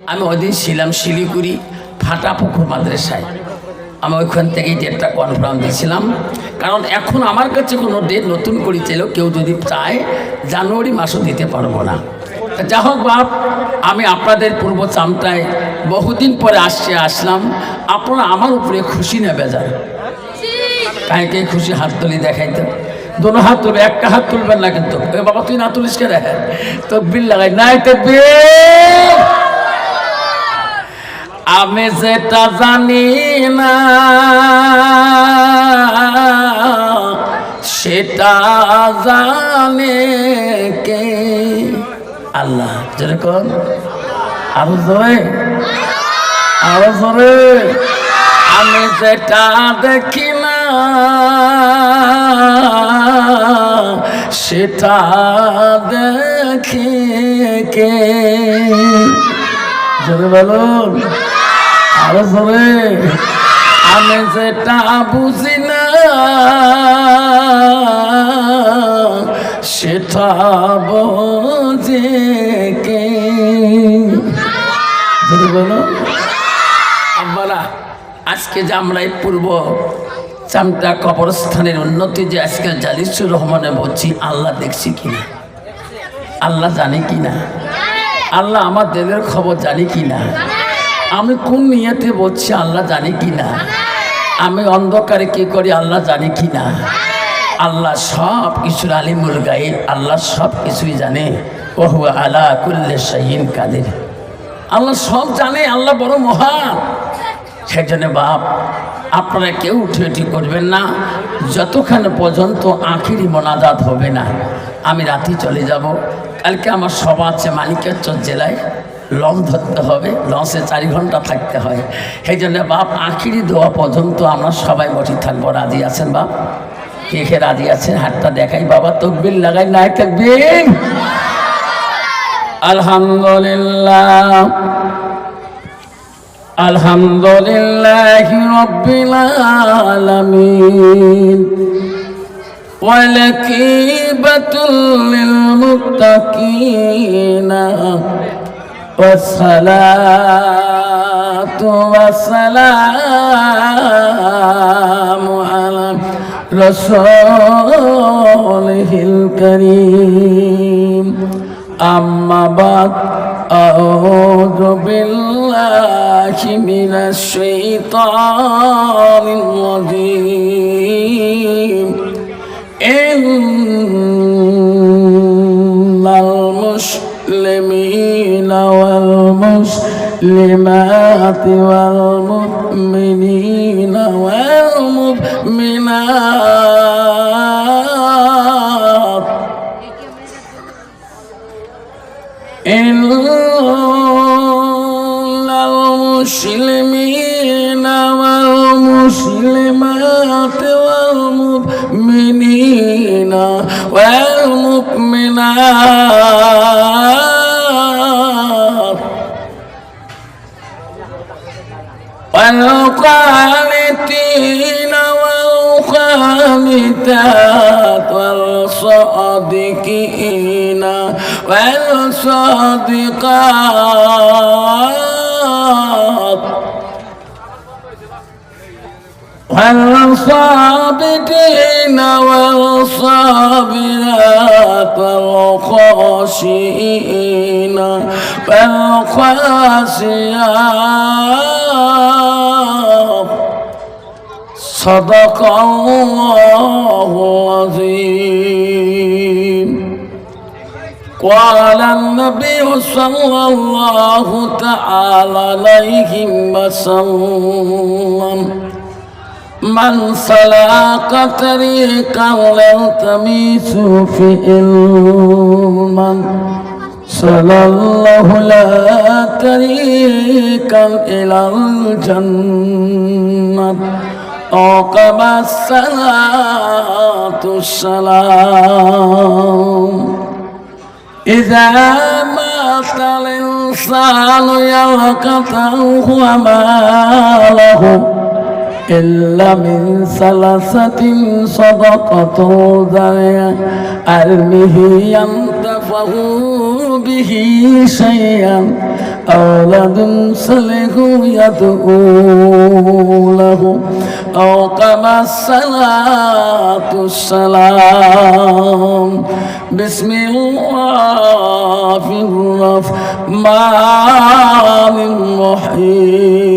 আমি ওদিন ছিলাম শিলিগুড়ি ফাটা পুকুর মাদ্রাসায়। আমি ওইখান থেকেই ডেটটা কনফার্ম দিয়েছিলাম। কারণ এখন আমার কাছে কোনো ডেট নতুন করে চাইলেও কেউ যদি চায়, জানুয়ারি মাসও দিতে পারব না। যা হোক বাপ, আমি আপনাদের পূর্ব চামটায় বহুদিন পরে আসছে, আসলাম। আপনারা আমার উপরে খুশি না বেজার? কাকে কে খুশি হাত তুলি দেখাইতে? দোনো হাত তুলবে, একটা হাত তুলবেন না কিন্তু। বাবা, তুই না তুলিস কে দেখে তো বিল লাগাই। নাই তো আমি যেটা জানি না, সেটা জানে কে? আল্লাহ যেরকম আরও জোরে। আরও জোরে। আমি যেটা দেখি না, সেটা দেখি কে? জোরে বলুন। আরও আমি যেটা বুঝি না সেটা বোঝে কে? আজকে যে আমরা পূর্ব চামটা কবরস্থানের উন্নতি যে আজকে জালিসুর রহমানে বলছি, আল্লাহ দেখছি কিনা? আল্লাহ জানে কিনা? আল্লাহ আমার দিলের খবর জানি কিনা? আমি কোন নিয়তে বলছি আল্লাহ জানে কিনা? আমি অন্ধকারে কি করি আল্লাহ জানে কিনা? আল্লাহ সব কিছুর আলিমুল গাইব, আল্লাহ সব কিছুই জানে। ওহু আলা কুল্লে শাহিন কাদের। আল্লাহ সব জানে, আল্লাহ বড় মহান। সেই জন্য বাপ, আপনারা কেউ উঠে উঠি করবেন না। যতক্ষণ পর্যন্ত আখিরি মোনাজাত হবে না, আমি রাতে চলে যাব। কালকে আমার সভা আছে মানিকেশ্বর জেলায়। লঞ্চ ধরতে হবে লঞ্চে চারি ঘন্টা থাকতে হয় সেই জন্য বাপ আখিরি দেওয়া পর্যন্ত আমরা সবাই বসে থাকবো রাজি আছেন বাপ কে কে রাজি আছেন হাতটা দেখাই বাবা তকবির লাগাই নাই তকবির আলহামদুলিল্লাহ الحمد لله رب العالمين ولكيبة للمتقين والصلاة والسلام على رسوله الكريم أما بعد أعوذ بالله من الشيطان الرجيم إن والمسلمات والمؤمنين والمؤمنات إن المسلمين والمسلمات والمؤمنين والمؤمنات والقانتين والقانتات والصادقين والصادقات والصابرين والصابرات والخاشئين والخاسيات صدق الله العظيم. قال النبي صلى الله تعالى عليه وسلم. من سلك طريقا يلتمس في علما صلى الله لا طريقا إلى الجنة عقب الصلاة السلام إذا مات الإنسان يلقته وماله إلا من ثلاثة صدقة ذريع علمه ينتفع به شيئا. أو ولد صالح يدعو له. أو كما الصلاة السلام بسم الله الرحمن الرحيم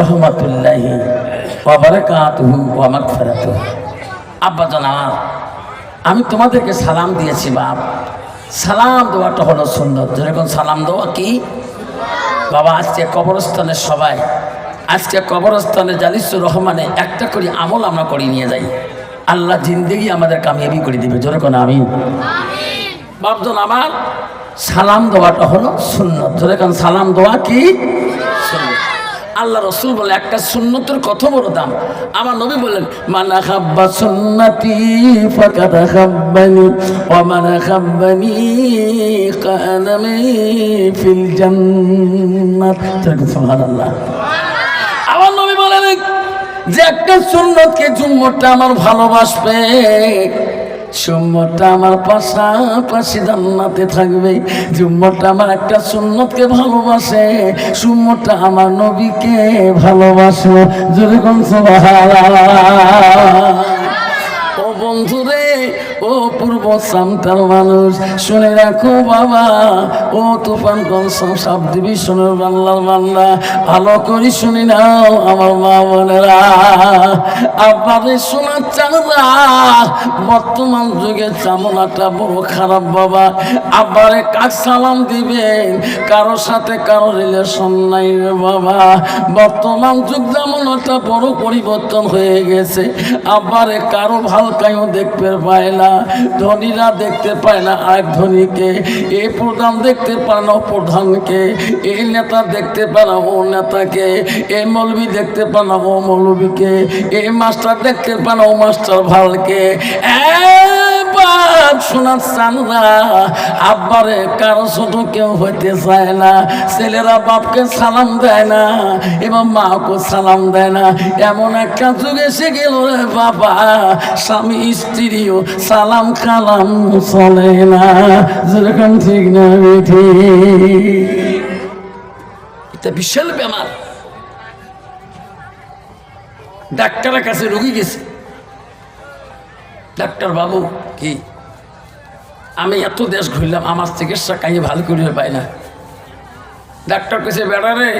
রহমতুল্লাহি ওবারাকাতুহু আব্বা জানার আমি তোমাদেরকে সালাম দিয়েছি বাপ। সালাম দেওয়াটা হলো সুন্দর যেরকম সালাম দেওয়া কি? বাবা, আজকে কবরস্থানে সবাই, আজকে কবরস্থানে জালিসুর রহমানে একটা করে আমল আমরা করে নিয়ে যাই। আল্লাহ জিন্দেগি আমাদের কামিয়াবি করে দিবে। যেরকম আমি বাপজন আমার সালাম দেওয়াটা হলো সুন্নত। যেরকম সালাম দেওয়া কি? আল্লাহ রসুল বলে, একটা সুন্নতের কত বড় দাম আমার নবী বললেন, মানা খাব্বা সুন্নতি ফাকাদ খাব্বানি ওয়া মানা খাব্বানি কানামি ফিল জান্নাত। সুবহানাল্লাহ। আমার নবী বলেন যে, একটা সুন্নতকে জুম্মরটা আমার ভালোবাসবে। সুম্মরটা আমার পাশাপাশি জান্নাতে থাকবে। জুম্মটা আমার একটা সুন্নতকে ভালোবাসে সুম্মটা আমার নবীকে ভালোবাসে। যদি কোন ও বন্ধুরে, ও পূর্ব সামটার মানুষ। শুনে রাখো বাবা। ও তুফান কনসম সাব ডিভিশনের বাংলার বাংলা ভালো করে শুনি নাও আমার মা বোনেরা। আব্বারে শোনার চামড়া। বর্তমান যুগে চামড়াটা বড় খারাপ বাবা। আব্বারে কাজ সালাম দিবেন? কারোর সাথে কারও রিলেশন নাই বাবা। বর্তমান যুগ জামানাটা বড় পরিবর্তন হয়ে গেছে। আব্বারে কারও ভালকাইও দেখতে পায় না। ধনীরা দেখতে পায় না আরেক ধনীকে। এই প্রধান দেখতে পায় না প্রধানকে। এই নেতা দেখতে পায় না ও নেতাকে। এই মৌলবি দেখতে পায় না ও মৌলবীকে। এই মাস্টার দেখতে পায় না ও মাস্টার ভালকে। বাপ শোনার চানরা আব্বারে, কারও ছোট কেউ হইতে চায় না। ছেলেরা বাপকে সালাম দেয় না, এবং মাকে সালাম দেয় না। এমন একটা যুগ এসে গেল রে বাবা। স্বামী, স্ত্রীও সালাম কালাম চলে না। যেরকম ঠিক না ঠিক এটা বিশাল বেমার ডাক্তারের কাছে রুগী গেছে। ডাক্তার বাবু, কি? আমি এত দেশ ঘুরলাম, আমার চিকিৎসা কাহিনী ভালো করে পাই না। ডাক্তার কেছে বেড়ারে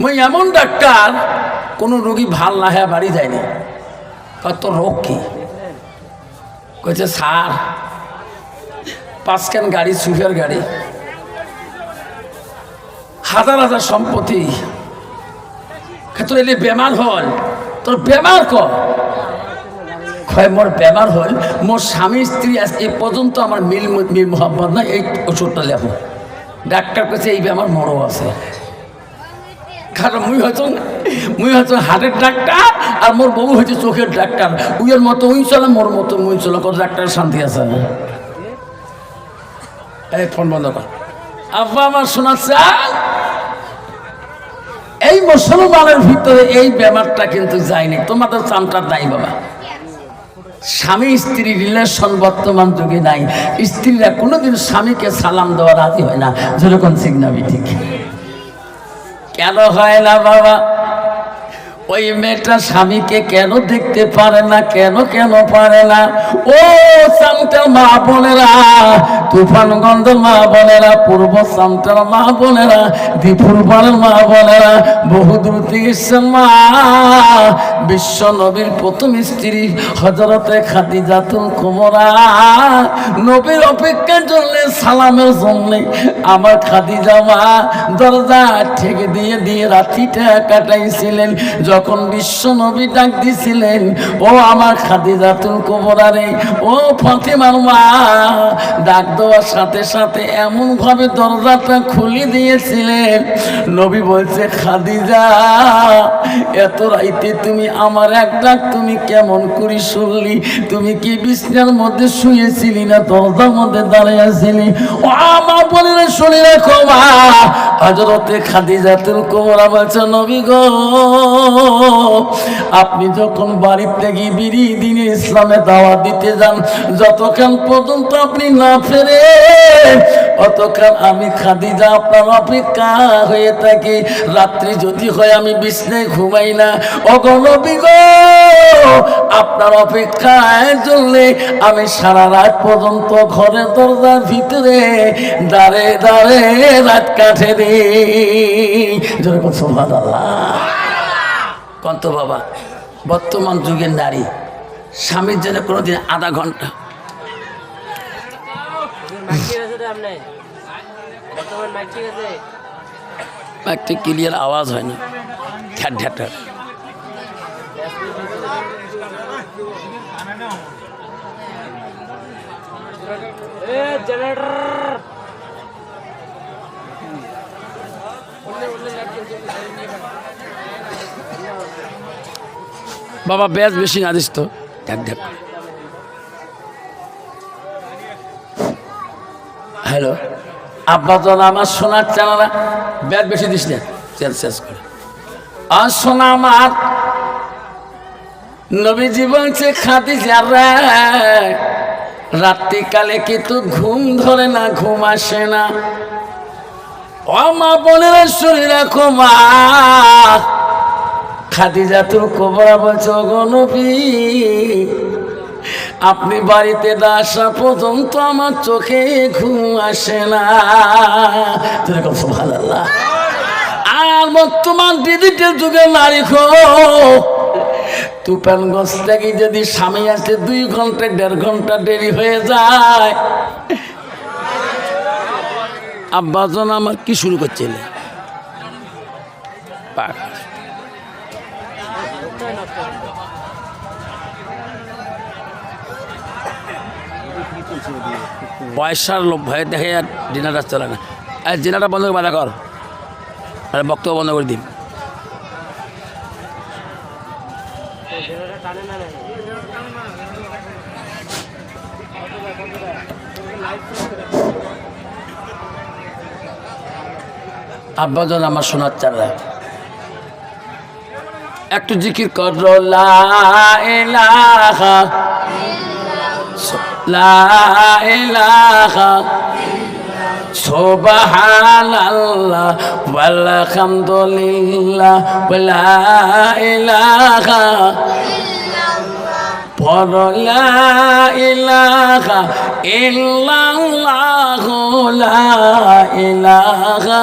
মই এমন ডাক্তার, কোনো রোগী ভালো না হ্যাঁ বাড়ি যায়নি। কত রোগ কি? কইছে, স্যার পাঁচখান গাড়ি সুফের গাড়ি। হাজার হাজার সম্পত্তি। তোর এলে বেমার হল, তোর বেমার কর। হয়, মোর বেমার হল, মোর স্বামী, স্ত্রী আজ এ পর্যন্ত আমার মিল মিল মোহাম্মদ না এই ওষুধটা লেখো। ডাক্তার কাছে এই বেমার মরও আছে। কারণ মুই হয়তো মুই হয়তো হার্টের ডাক্তার, আর মোর বউ হয়েছে চোখের ডাক্তার। উইয়ের মতো উই চলে, মোর মতো মুই চলে, কত ডাক্তারের শান্তি আছে? এই ফোন বন্ধ কর। আব্বা আমার শোনাচ্ছে এই মুসলমানের ভিতরে এই ব্যাপারটা কিন্তু যায়নি। তোমাদের চামটার নাই, বাবা। স্বামী স্ত্রী রিলেশন বর্তমান যুগে নাই। স্ত্রীরা কোনোদিন স্বামীকে সালাম দেওয়া রাজি হয় না। যেরকম সিগনাবি ঠিক। কেন হয় না বাবা? ওই মেয়েটা স্বামীকে কেন দেখতে পারে না? কেন কেন পারে না? ও সামটা মা বোনেরা তুফানগঞ্জ মা বোনেরা, পূর্ব সামটার মা বোনেরা দীপুরবার মা বোনেরা, বহু দূর থেকে মা। বিশ্ব নবীর প্রথম স্ত্রী হজরতে খাদিজাতুল কুমরা। নবীর অপেক্ষার জন্য সালামের জন্য আমার খাদি জামা দরজা ঠেকে দিয়ে দিয়ে রাত্রিটা কাটাইছিলেন। যখন বিশ্ব নবী ডাক দিছিলেন, ও আমার খাদিজাতুল কুবরারে ও ফাতেমার মা, ডাক দেওয়ার সাথে সাথে এমন ভাবে দরজাটা খুলে দিয়েছিলেন। নবী বলছে, খাদিজা, এত রাইতে তুমি আমার এক ডাক তুমি কেমন করি শুনলি? তুমি কি বিছনার মধ্যে শুয়েছিলি না দরজার মধ্যে দাঁড়িয়ে আছিলি? ও আমার বলে শুনে রাখো মা। হজরতে খাদিজাতুল কুবরা বলছে, নবী গো, আপনি যখন বাড়িতে গিয়ে বিড়ি দিনে ইসলামে দাওয়া দিতে যান, যতক্ষণ পর্যন্ত আপনি না ফেরে অতক্ষণ আমি খাদিজা, আপনার অপেক্ষা হয়ে থাকি। রাত্রি যদি হয় আমি বিছনায় ঘুমাই না। অগণবী গো, আপনার অপেক্ষায় চললে আমি সারা রাত পর্যন্ত ঘরে দরজার ভিতরে দাঁড়ে দাঁড়ে রাত কাঠে কন্ত বাবা, বর্তমান যুগের নারী, স্বামীর জন্য কোনোদিন আধা ঘণ্টা মাইক ঠিক আছে তো আপনার বর্তমান মাইক ঠিক আছে একটা ক্লিয়ার আওয়াজ হয় না? ঠ্যাট ঠ্যাট। জেনারেটর বাবা ব্যাস বেশি না দিস তো। ঢাক ঢাক হ্যালো আব্বা তো আমার সোনার চানারা ব্যাস বেশি দিস না। চেল, শেষ করে। আর সোনা আমার, নবীজি বলছে, খাদি যারা রাত্রিকালে কিন্তু ঘুম ধরে না, ঘুম আসে না? ও মা বোনেরা শরীর রাখো মা। খাদিজাতুল কোবরা বলছে গো নবী আপনি বাড়িতে না আসা পর্যন্ত আমার চোখে ঘুম আসে না। আর বর্তমান ডিজিটাল যুগের নারী তুফানগঞ্জ থেকে যদি স্বামী আসতে দুই ঘণ্টা, দেড় ঘণ্টা দেরি হয়ে যায়। আব্বাজন আমার কি শুরু করছিলে? পাক। পয়সার লোক ভয়ে দেখে আর ডিনারটা চলে না। আর ডিনারটা বন্ধ করে বাধা কর। আর বক্তব্য বন্ধ করে দিন আব্বাজন আমার সোনার চারা একটু জিকির কর লা ইলাহা লা ইলাহা সুবহানাল্লাহ ওয়ালহামদুলিল্লাহ ওয়ালা ইলাহা পর লা ইলাহা ইল্লাল্লাহু লা ইলাহা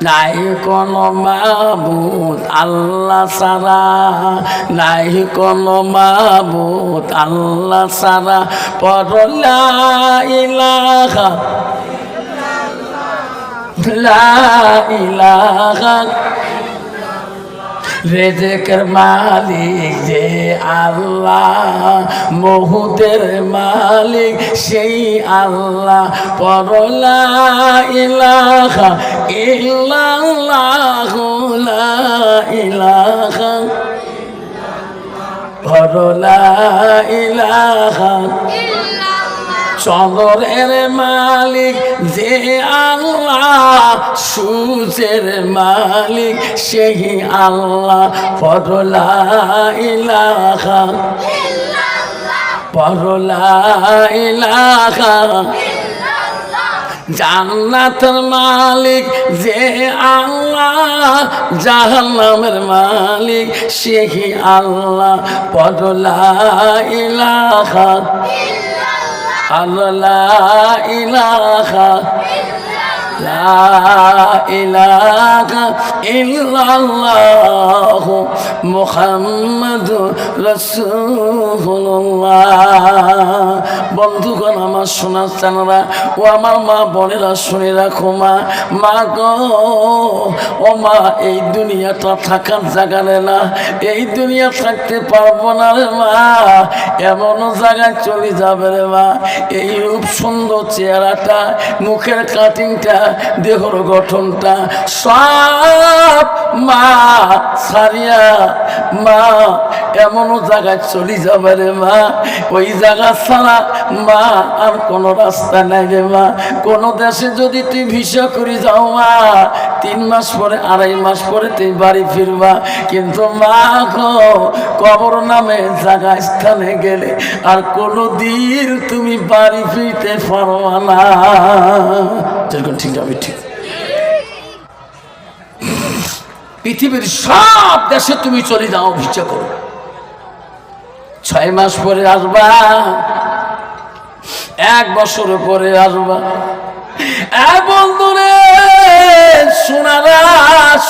নাই কোনো মাবুদ আল্লাহ সারা নাই কোনো মাবুদ আল্লাহ সারা পরলা ইলাহা লা ইলাহা রেজেকের মালিক যে আল্লাহ মহুদের মালিক সেই আল্লাহ। পরলা ইলাহা ইল্লাল্লাহু পরলা ইলাহা চন্দ্রের মালিক, যে আল্লাহ সূর্যের মালিক, সেই আল্লাহ পরলা পরলা জান্নাতের মালিক, যে আল্লাহ জাহান্নামের মালিক, সেই আল্লাহ পরলা ইলাহা আল্লাহ ইলাহা লা ইলাহা ইল্লাল্লাহ মুহাম্মাদুর রাসূলুল্লাহ। বন্ধুগণ আমার সোনার চানারা, ও আমার মা বোনেরা শুনে রাখো মা। মা গো, ও মা, এই দুনিয়াটা থাকার জায়গা না। এই দুনিয়া থাকতে পারব না রে মা। এমন জায়গায় চলে যাবে রে মা। এই রূপ সুন্দর চেহারাটা, মুখের কাটিংটা দেহর গঠনটা, সব মা সারিয়া মা এমনও জায়গায় চলে যাবে রে মা। ওই জায়গা ছাড়া মা আর কোনো রাস্তা নাই রে মা। কোনো দেশে যদি তুই ভিসা করে যাও মা, তিন মাস পরে, আড়াই মাস পরে তুই বাড়ি ফিরবা। কিন্তু মা গো, কবর নামে জায়গা স্থানে গেলে আর কোনো দিন তুমি বাড়ি ফিরতে পারবা না। যেরকম ঠিক যাবে ঠিক। পৃথিবীর সব দেশে তুমি চলে যাও ভিসা করো। ছয় মাস পরে আসবা এক বছর পরে আসবা। বন্ধুরে শোনারা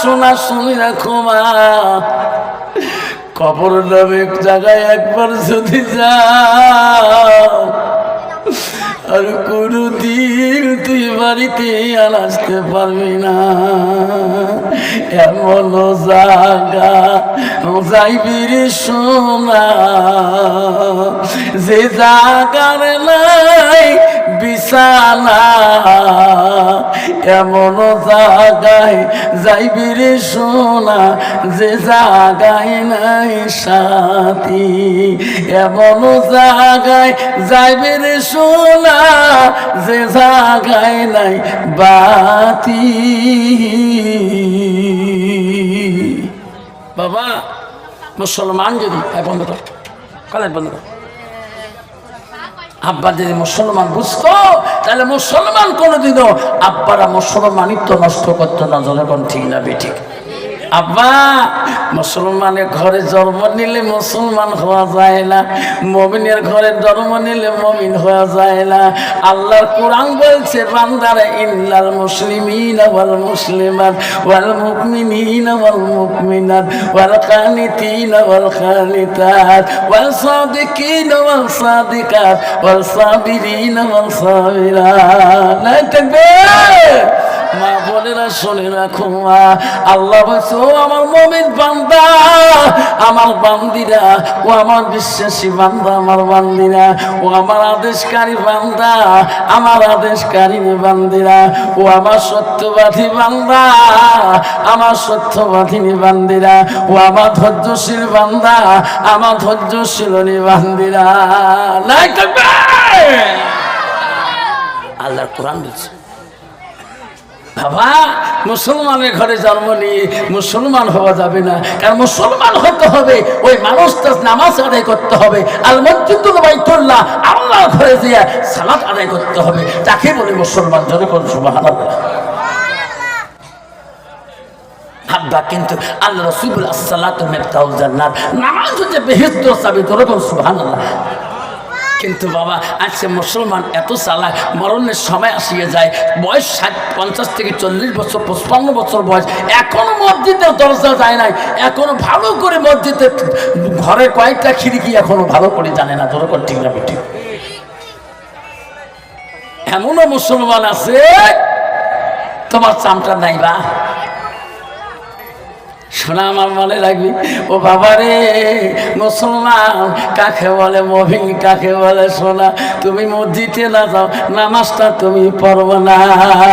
শোনা শুনি রাখো মা কবর নামে জায়গায় একবার যদি যাও। আর কোনো দিন তুই বাড়িতে আর আসতে পারবি না। এমন জাগা যাইবি রে সোনা যে জাগার নাই বিছানা, এমন জাগায় যাইবি রে সোনা, যে জাগায় নাই সাথী এমন জাগায় যাইবি রে সোনা, যে জাগায় নাই বাতি। বাবা, মুসলমান যদি বন্ধ কর কলেজ বন্ধ কর। আব্বা যদি মুসলমান বুঝতো, তাহলে মুসলমান কোনোদিনও আব্বারা মুসলমানিত্ব নষ্ট করতো না, জনগণ ঠিক না, বেঠিক। আব্বা, মুসলমানের ঘরে জন্ম নিলে মুসলমান হওয়া যায় না। মমিনের ঘরে জন্ম নিলে মমিন হওয়া যায় না। আল্লাহর কোরআন বলছে, বান্দারা ইল্লাল মুসলিমিন ওয়াল মুসলিমাত ওয়াল মুমিনিন ওয়াল মুমিনাত ওয়াল কানিতিন ওয়াল কানিতাত ওয়াল সাদিকিন ওয়াল সাদিকাত ওয়াল সাবিরিন ওয়াল সাবিরাত। লা তাকবীর মা বোনেরা, শুনে রাখো আল্লাহ বলছে, ও আমার মমিন বান্দা, আমার বান্দিরা, ও আমার বিশ্বাসী বান্দা, আমার বান্দিরা, ও আমার আদেশকারী বান্দা, আমার আদেশকারী বান্দিরা, ও আমার সত্যবাদী বান্দা, আমার সত্যবাদিনী বান্দিরা, ও আমার ধৈর্যশীল বান্দা, আমার ধৈর্যশীল বান্দিরা। আল্লাহর কোরআন বলছে বাবা, মুসলমানের ঘরে জন্ম নিয়ে মুসলমান হওয়া যাবে না। কারণ মুসলমান হতে হবে, ওই মানুষটা নামাজ আদায় করতে হবে। আল মসজিদুল বাইতুল্লাহ আল্লাহ ঘরে দিয়ে সালাত আদায় করতে হবে। তাকে বলে মুসলমান জনে সুবহানাল্লাহ। হাব্বা কিন্তু, আল্লাহ রসুল আসসালাতু নামাজ হচ্ছে বেহেশত চাবি তোর কোন সুবহানাল্লাহ। কিন্তু বাবা, আজকে মুসলমান এত চালাক, মরণের সময় আসিয়ে যায়, বয়স ষাট, পঞ্চাশ থেকে চল্লিশ বছর, পঁচপান্ন বছর বয়স, এখনও মসজিদের দরজা যায় নাই, এখনও ভালো করে মসজিদে ঘরে কয়েকটা খিড়কি এখনও ভালো করে জানে না তোর ঠিক না এমনও মুসলমান আছে, তোমার চামটা নাই বা? শোনা আমার মনে রাখবি। ও বাবা রে মুসলমান, কাকে বলে মহিন কাকে বলে সোনা? তুমি মসজিদে না যাও, নামাজটা তুমি পড়ব না।